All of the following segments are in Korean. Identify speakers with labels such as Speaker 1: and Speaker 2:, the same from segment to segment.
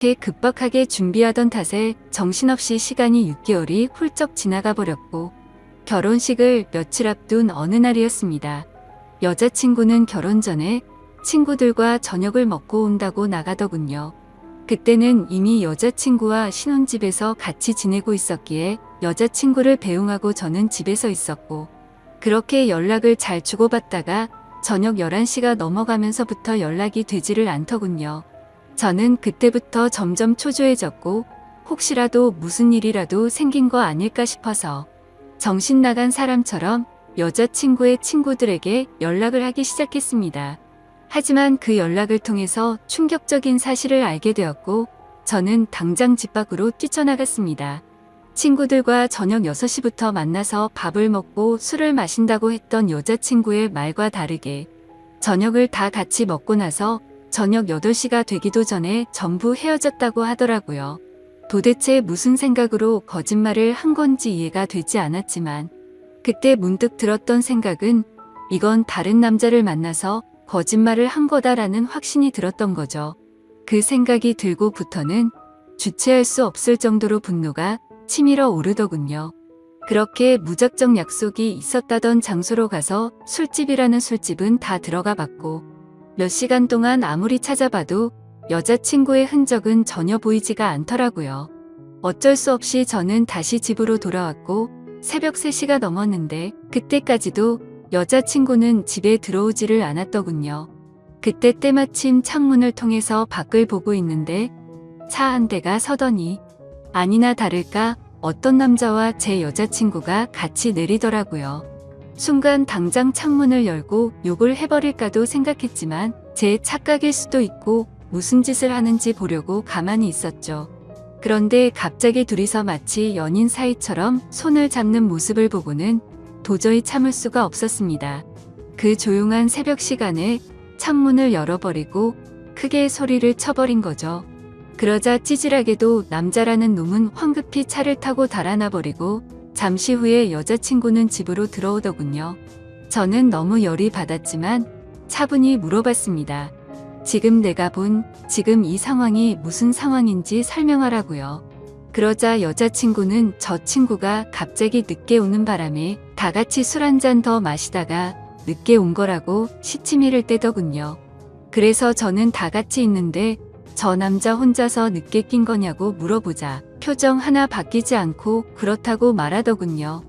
Speaker 1: 게 급박하게 준비하던 탓에 정신없이 시간이 6개월이 훌쩍 지나가 버렸고 결혼식을 며칠 앞둔 어느 날이었습니다. 여자친구는 결혼 전에 친구들과 저녁을 먹고 온다고 나가더군요. 그때는 이미 여자친구와 신혼집에서 같이 지내고 있었기에 여자친구를 배웅하고 저는 집에서 있었고 그렇게 연락을 잘 주고받다가 저녁 11시가 넘어가면서부터 연락이 되지를 않더군요. 저는 그때부터 점점 초조해졌고 혹시라도 무슨 일이라도 생긴 거 아닐까 싶어서 정신 나간 사람처럼 여자친구의 친구들에게 연락을 하기 시작했습니다. 하지만 그 연락을 통해서 충격적인 사실을 알게 되었고 저는 당장 집 밖으로 뛰쳐나갔습니다. 친구들과 저녁 6시부터 만나서 밥을 먹고 술을 마신다고 했던 여자친구의 말과 다르게 저녁을 다 같이 먹고 나서 저녁 8시가 되기도 전에 전부 헤어졌다고 하더라고요. 도대체 무슨 생각으로 거짓말을 한 건지 이해가 되지 않았지만 그때 문득 들었던 생각은 이건 다른 남자를 만나서 거짓말을 한 거다라는 확신이 들었던 거죠. 그 생각이 들고부터는 주체할 수 없을 정도로 분노가 치밀어 오르더군요. 그렇게 무작정 약속이 있었다던 장소로 가서 술집이라는 술집은 다 들어가 봤고 몇 시간 동안 아무리 찾아봐도 여자친구의 흔적은 전혀 보이지가 않더라고요. 어쩔 수 없이 저는 다시 집으로 돌아왔고 새벽 3시가 넘었는데 그때까지도 여자친구는 집에 들어오지를 않았더군요. 그때 때마침 창문을 통해서 밖을 보고 있는데 차 한 대가 서더니 아니나 다를까 어떤 남자와 제 여자친구가 같이 내리더라고요. 순간 당장 창문을 열고 욕을 해버릴까도 생각했지만 제 착각일 수도 있고 무슨 짓을 하는지 보려고 가만히 있었죠. 그런데 갑자기 둘이서 마치 연인 사이처럼 손을 잡는 모습을 보고는 도저히 참을 수가 없었습니다. 그 조용한 새벽 시간에 창문을 열어버리고 크게 소리를 쳐버린 거죠. 그러자 찌질하게도 남자라는 놈은 황급히 차를 타고 달아나 버리고 잠시 후에 여자친구는 집으로 들어오더군요. 저는 너무 열이 받았지만 차분히 물어봤습니다. 지금 내가 본 지금 이 상황이 무슨 상황인지 설명하라고요. 그러자 여자친구는 저 친구가 갑자기 늦게 오는 바람에 다 같이 술 한 잔 더 마시다가 늦게 온 거라고 시치미를 떼더군요. 그래서 저는 다 같이 있는데 저 남자 혼자서 늦게 낀 거냐고 물어보자 표정 하나 바뀌지 않고 그렇다고 말하더군요.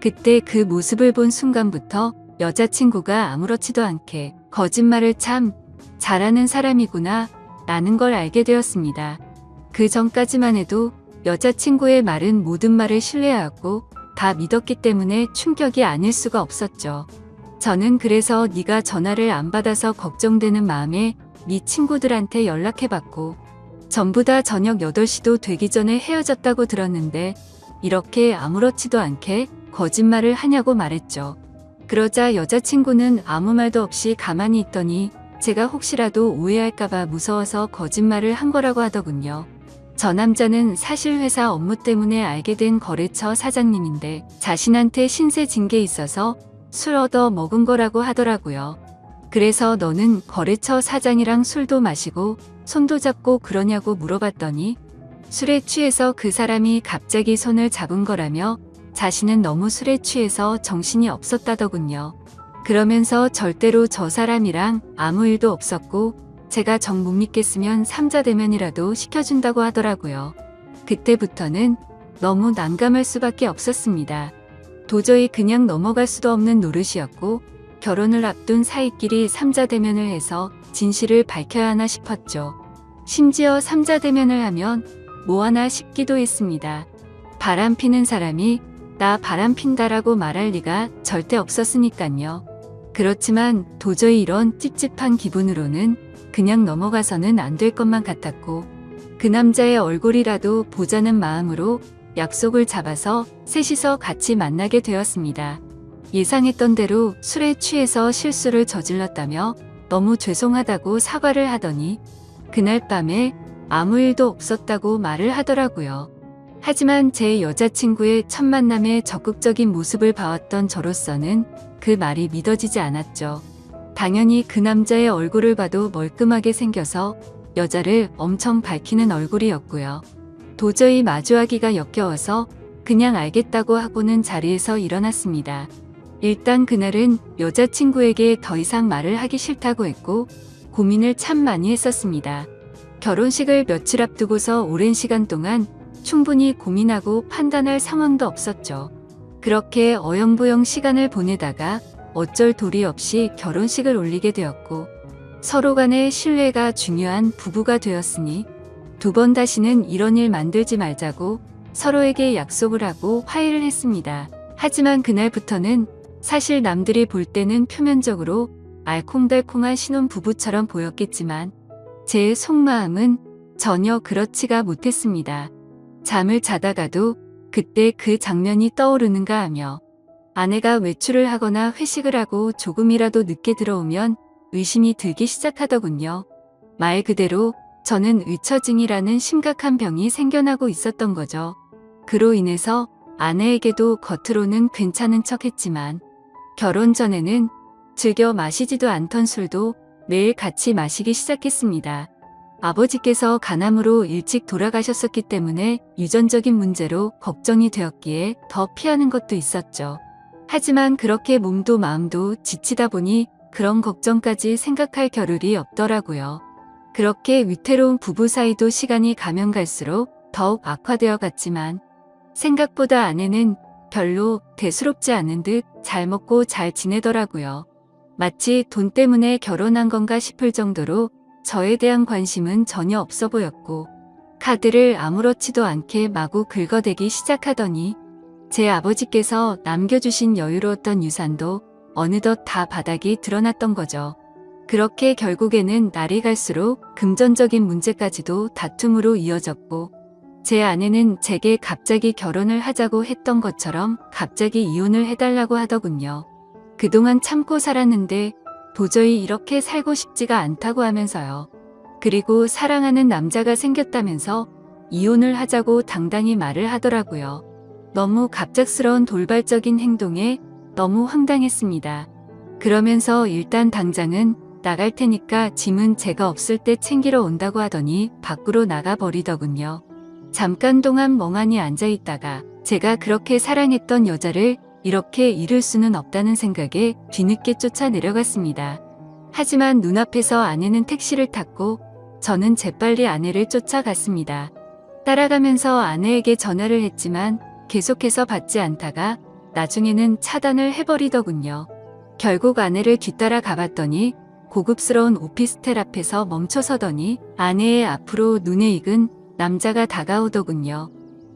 Speaker 1: 그때 그 모습을 본 순간부터 여자친구가 아무렇지도 않게 거짓말을 참 잘하는 사람이구나 라는 걸 알게 되었습니다. 그 전까지만 해도 여자친구의 말은 모든 말을 신뢰하고 다 믿었기 때문에 충격이 아닐 수가 없었죠. 저는 그래서 네가 전화를 안 받아서 걱정되는 마음에 네 친구들한테 연락해봤고 전부 다 저녁 8시도 되기 전에 헤어졌다고 들었는데 이렇게 아무렇지도 않게 거짓말을 하냐고 말했죠. 그러자 여자친구는 아무 말도 없이 가만히 있더니 제가 혹시라도 오해할까봐 무서워서 거짓말을 한 거라고 하더군요. 저 남자는 사실 회사 업무 때문에 알게 된 거래처 사장님인데 자신한테 신세 진 게 있어서 술 얻어 먹은 거라고 하더라고요. 그래서 너는 거래처 사장이랑 술도 마시고 손도 잡고 그러냐고 물어봤더니 술에 취해서 그 사람이 갑자기 손을 잡은 거라며 자신은 너무 술에 취해서 정신이 없었다더군요. 그러면서 절대로 저 사람이랑 아무 일도 없었고 제가 정 못 믿겠으면 삼자대면이라도 시켜준다고 하더라고요. 그때부터는 너무 난감할 수밖에 없었습니다. 도저히 그냥 넘어갈 수도 없는 노릇이었고 결혼을 앞둔 사이끼리 삼자대면을 해서 진실을 밝혀야 하나 싶었죠. 심지어 삼자대면을 하면 뭐 하나 싶기도 했습니다. 바람 피는 사람이 나 바람 핀다라고 말할 리가 절대 없었으니깐요. 그렇지만 도저히 이런 찝찝한 기분으로는 그냥 넘어가서는 안 될 것만 같았고 그 남자의 얼굴이라도 보자는 마음으로 약속을 잡아서 셋이서 같이 만나게 되었습니다. 예상했던 대로 술에 취해서 실수를 저질렀다며 너무 죄송하다고 사과를 하더니 그날 밤에 아무 일도 없었다고 말을 하더라고요. 하지만 제 여자친구의 첫 만남의 적극적인 모습을 봐왔던 저로서는 그 말이 믿어지지 않았죠. 당연히 그 남자의 얼굴을 봐도 멀끔하게 생겨서 여자를 엄청 밝히는 얼굴이었고요. 도저히 마주하기가 역겨워서 그냥 알겠다고 하고는 자리에서 일어났습니다. 일단 그날은 여자친구에게 더 이상 말을 하기 싫다고 했고 고민을 참 많이 했었습니다. 결혼식을 며칠 앞두고서 오랜 시간 동안 충분히 고민하고 판단할 상황도 없었죠. 그렇게 어영부영 시간을 보내다가 어쩔 도리 없이 결혼식을 올리게 되었고 서로 간의 신뢰가 중요한 부부가 되었으니 두 번 다시는 이런 일 만들지 말자고 서로에게 약속을 하고 화해를 했습니다. 하지만 그날부터는 사실 남들이 볼 때는 표면적으로 알콩달콩한 신혼 부부처럼 보였겠지만 제 속마음은 전혀 그렇지가 못했습니다. 잠을 자다가도 그때 그 장면이 떠오르는가 하며 아내가 외출을 하거나 회식을 하고 조금이라도 늦게 들어오면 의심이 들기 시작하더군요. 말 그대로 저는 의처증이라는 심각한 병이 생겨나고 있었던 거죠. 그로 인해서 아내에게도 겉으로는 괜찮은 척 했지만 결혼 전에는 즐겨 마시지도 않던 술도 매일 같이 마시기 시작했습니다. 아버지께서 간암으로 일찍 돌아가셨었기 때문에 유전적인 문제로 걱정이 되었기에 더 피하는 것도 있었죠. 하지만 그렇게 몸도 마음도 지치다 보니 그런 걱정까지 생각할 겨를이 없더라고요. 그렇게 위태로운 부부 사이도 시간이 가면 갈수록 더욱 악화되어 갔지만 생각보다 아내는 별로 대수롭지 않은 듯 잘 먹고 잘 지내더라고요. 마치 돈 때문에 결혼한 건가 싶을 정도로 저에 대한 관심은 전혀 없어 보였고 카드를 아무렇지도 않게 마구 긁어대기 시작하더니 제 아버지께서 남겨주신 여유로웠던 유산도 어느덧 다 바닥이 드러났던 거죠. 그렇게 결국에는 날이 갈수록 금전적인 문제까지도 다툼으로 이어졌고 제 아내는 제게 갑자기 결혼을 하자고 했던 것처럼 갑자기 이혼을 해달라고 하더군요. 그동안 참고 살았는데 도저히 이렇게 살고 싶지가 않다고 하면서요. 그리고 사랑하는 남자가 생겼다면서 이혼을 하자고 당당히 말을 하더라고요. 너무 갑작스러운 돌발적인 행동에 너무 황당했습니다. 그러면서 일단 당장은 나갈 테니까 짐은 제가 없을 때 챙기러 온다고 하더니 밖으로 나가 버리더군요. 잠깐 동안 멍하니 앉아 있다가 제가 그렇게 사랑했던 여자를 이렇게 잃을 수는 없다는 생각에 뒤늦게 쫓아 내려갔습니다. 하지만 눈앞에서 아내는 택시를 탔고 저는 재빨리 아내를 쫓아갔습니다. 따라가면서 아내에게 전화를 했지만 계속해서 받지 않다가 나중에는 차단을 해버리더군요. 결국 아내를 뒤따라 가봤더니 고급스러운 오피스텔 앞에서 멈춰서더니 아내의 앞으로 눈에 익은 남자가 다가오더군요.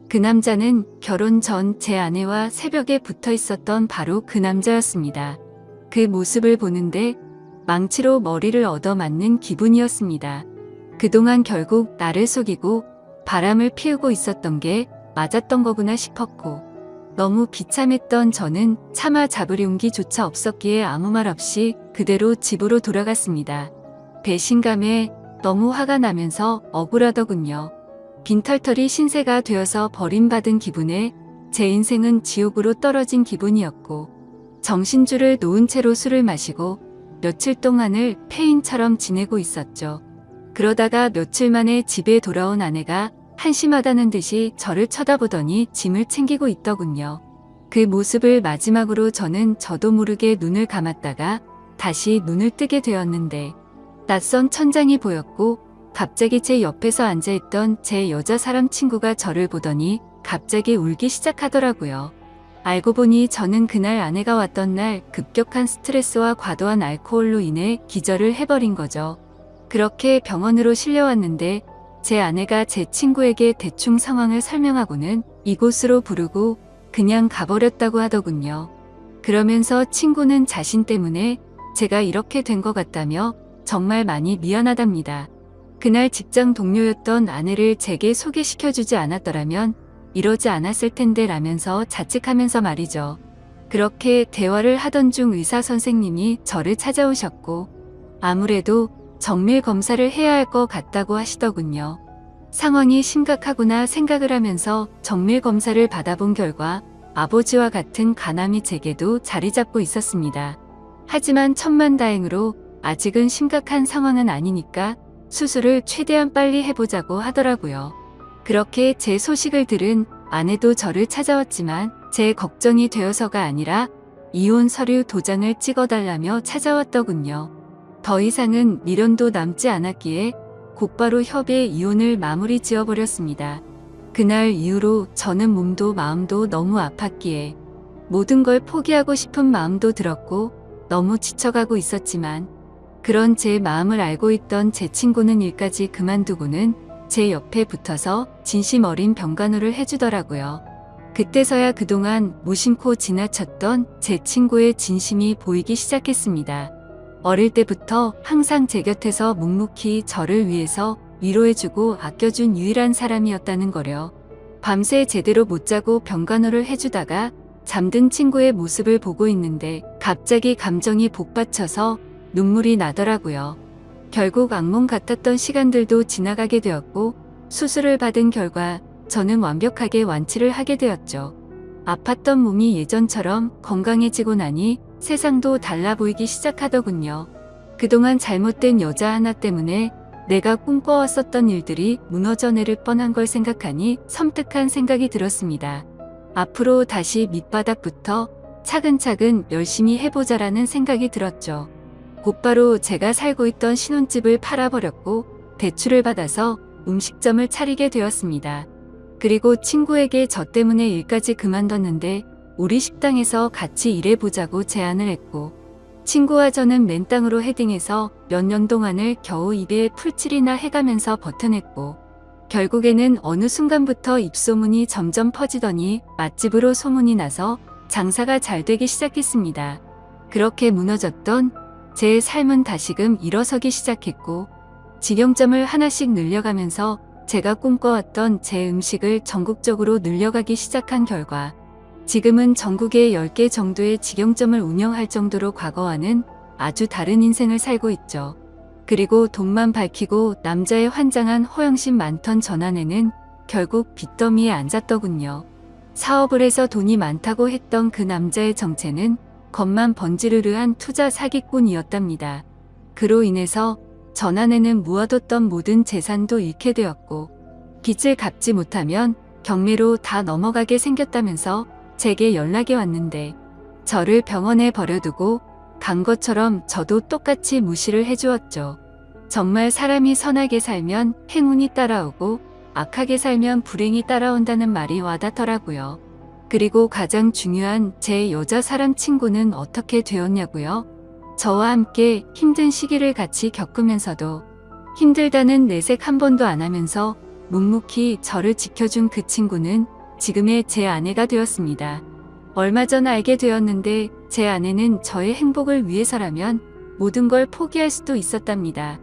Speaker 1: 그 남자는 결혼 전 제 아내와 새벽에 붙어 있었던 바로 그 남자였습니다. 그 모습을 보는데 망치로 머리를 얻어 맞는 기분이었습니다. 그동안 결국 나를 속이고 바람을 피우고 있었던 게 맞았던 거구나 싶었고 너무 비참했던 저는 차마 잡을 용기조차 없었기에 아무 말 없이 그대로 집으로 돌아갔습니다. 배신감에 너무 화가 나면서 억울하더군요. 빈털털이 신세가 되어서 버림받은 기분에 제 인생은 지옥으로 떨어진 기분이었고 정신줄을 놓은 채로 술을 마시고 며칠 동안을 폐인처럼 지내고 있었죠. 그러다가 며칠 만에 집에 돌아온 아내가 한심하다는 듯이 저를 쳐다보더니 짐을 챙기고 있더군요. 그 모습을 마지막으로 저는 저도 모르게 눈을 감았다가 다시 눈을 뜨게 되었는데 낯선 천장이 보였고 갑자기 제 옆에서 앉아있던 제 여자 사람 친구가 저를 보더니 갑자기 울기 시작하더라고요. 알고 보니 저는 그날 아내가 왔던 날 급격한 스트레스와 과도한 알코올로 인해 기절을 해버린 거죠. 그렇게 병원으로 실려왔는데 제 아내가 제 친구에게 대충 상황을 설명하고는 이곳으로 부르고 그냥 가버렸다고 하더군요. 그러면서 친구는 자신 때문에 제가 이렇게 된 것 같다며 정말 많이 미안하답니다. 그날 직장 동료였던 아내를 제게 소개시켜주지 않았더라면 이러지 않았을 텐데 라면서 자책하면서 말이죠. 그렇게 대화를 하던 중 의사 선생님이 저를 찾아오셨고 아무래도 정밀 검사를 해야 할 것 같다고 하시더군요. 상황이 심각하구나 생각을 하면서 정밀 검사를 받아본 결과 아버지와 같은 간암이 제게도 자리 잡고 있었습니다. 하지만 천만다행으로 아직은 심각한 상황은 아니니까 수술을 최대한 빨리 해보자고 하더라고요. 그렇게 제 소식을 들은 아내도 저를 찾아왔지만 제 걱정이 되어서가 아니라 이혼 서류 도장을 찍어달라며 찾아왔더군요. 더 이상은 미련도 남지 않았기에 곧바로 협의 이혼을 마무리 지어버렸습니다. 그날 이후로 저는 몸도 마음도 너무 아팠기에 모든 걸 포기하고 싶은 마음도 들었고 너무 지쳐가고 있었지만 그런 제 마음을 알고 있던 제 친구는 일까지 그만두고는 제 옆에 붙어서 진심 어린 병간호를 해주더라고요. 그때서야 그동안 무심코 지나쳤던 제 친구의 진심이 보이기 시작했습니다. 어릴 때부터 항상 제 곁에서 묵묵히 저를 위해서 위로해주고 아껴준 유일한 사람이었다는 거려. 밤새 제대로 못 자고 병간호를 해주다가 잠든 친구의 모습을 보고 있는데 갑자기 감정이 복받쳐서 눈물이 나더라고요. 결국 악몽 같았던 시간들도 지나가게 되었고 수술을 받은 결과 저는 완벽하게 완치를 하게 되었죠. 아팠던 몸이 예전처럼 건강해지고 나니 세상도 달라 보이기 시작하더군요. 그동안 잘못된 여자 하나 때문에 내가 꿈꿔왔었던 일들이 무너져 내릴 뻔한 걸 생각하니 섬뜩한 생각이 들었습니다. 앞으로 다시 밑바닥부터 차근차근 열심히 해보자라는 생각이 들었죠. 곧바로 제가 살고 있던 신혼집을 팔아버렸고 대출을 받아서 음식점을 차리게 되었습니다. 그리고 친구에게 저 때문에 일까지 그만뒀는데 우리 식당에서 같이 일해보자고 제안을 했고 친구와 저는 맨땅으로 헤딩해서 몇 년 동안을 겨우 입에 풀칠이나 해가면서 버텨냈고 결국에는 어느 순간부터 입소문이 점점 퍼지더니 맛집으로 소문이 나서 장사가 잘 되기 시작했습니다. 그렇게 무너졌던 제 삶은 다시금 일어서기 시작했고 직영점을 하나씩 늘려가면서 제가 꿈꿔왔던 제 음식을 전국적으로 늘려가기 시작한 결과 지금은 전국에 10개 정도의 직영점을 운영할 정도로 과거와는 아주 다른 인생을 살고 있죠. 그리고 돈만 밝히고 남자의 환장한 허영심 많던 전 아내는 결국 빚더미에 앉았더군요. 사업을 해서 돈이 많다고 했던 그 남자의 정체는 겉만 번지르르한 투자 사기꾼이었답니다. 그로 인해서 전 아내는 모아뒀던 모든 재산도 잃게 되었고 빚을 갚지 못하면 경매로 다 넘어가게 생겼다면서 제게 연락이 왔는데 저를 병원에 버려두고 간 것처럼 저도 똑같이 무시를 해주었죠. 정말 사람이 선하게 살면 행운이 따라오고 악하게 살면 불행이 따라온다는 말이 와닿더라고요. 그리고 가장 중요한 제 여자 사람 친구는 어떻게 되었냐고요? 저와 함께 힘든 시기를 같이 겪으면서도 힘들다는 내색 한 번도 안 하면서 묵묵히 저를 지켜준 그 친구는 지금의 제 아내가 되었습니다. 얼마 전 알게 되었는데 제 아내는 저의 행복을 위해서라면 모든 걸 포기할 수도 있었답니다.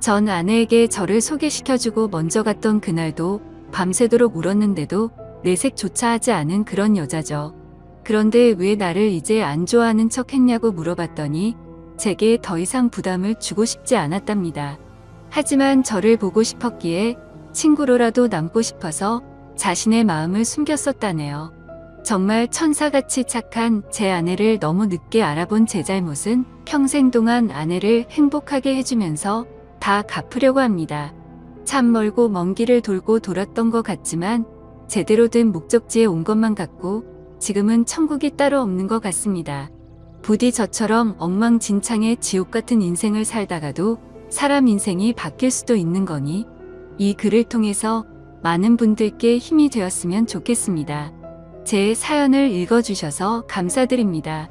Speaker 1: 전 아내에게 저를 소개시켜주고 먼저 갔던 그날도 밤새도록 울었는데도 내색조차 하지 않은 그런 여자죠. 그런데 왜 나를 이제 안 좋아하는 척 했냐고 물어봤더니 제게 더 이상 부담을 주고 싶지 않았답니다. 하지만 저를 보고 싶었기에 친구로라도 남고 싶어서 자신의 마음을 숨겼었다네요. 정말 천사같이 착한 제 아내를 너무 늦게 알아본 제 잘못은 평생 동안 아내를 행복하게 해주면서 다 갚으려고 합니다. 참 멀고 먼 길을 돌고 돌았던 것 같지만 제대로 된 목적지에 온 것만 같고 지금은 천국이 따로 없는 것 같습니다. 부디 저처럼 엉망진창의 지옥 같은 인생을 살다가도 사람 인생이 바뀔 수도 있는 거니 이 글을 통해서 많은 분들께 힘이 되었으면 좋겠습니다. 제 사연을 읽어주셔서 감사드립니다.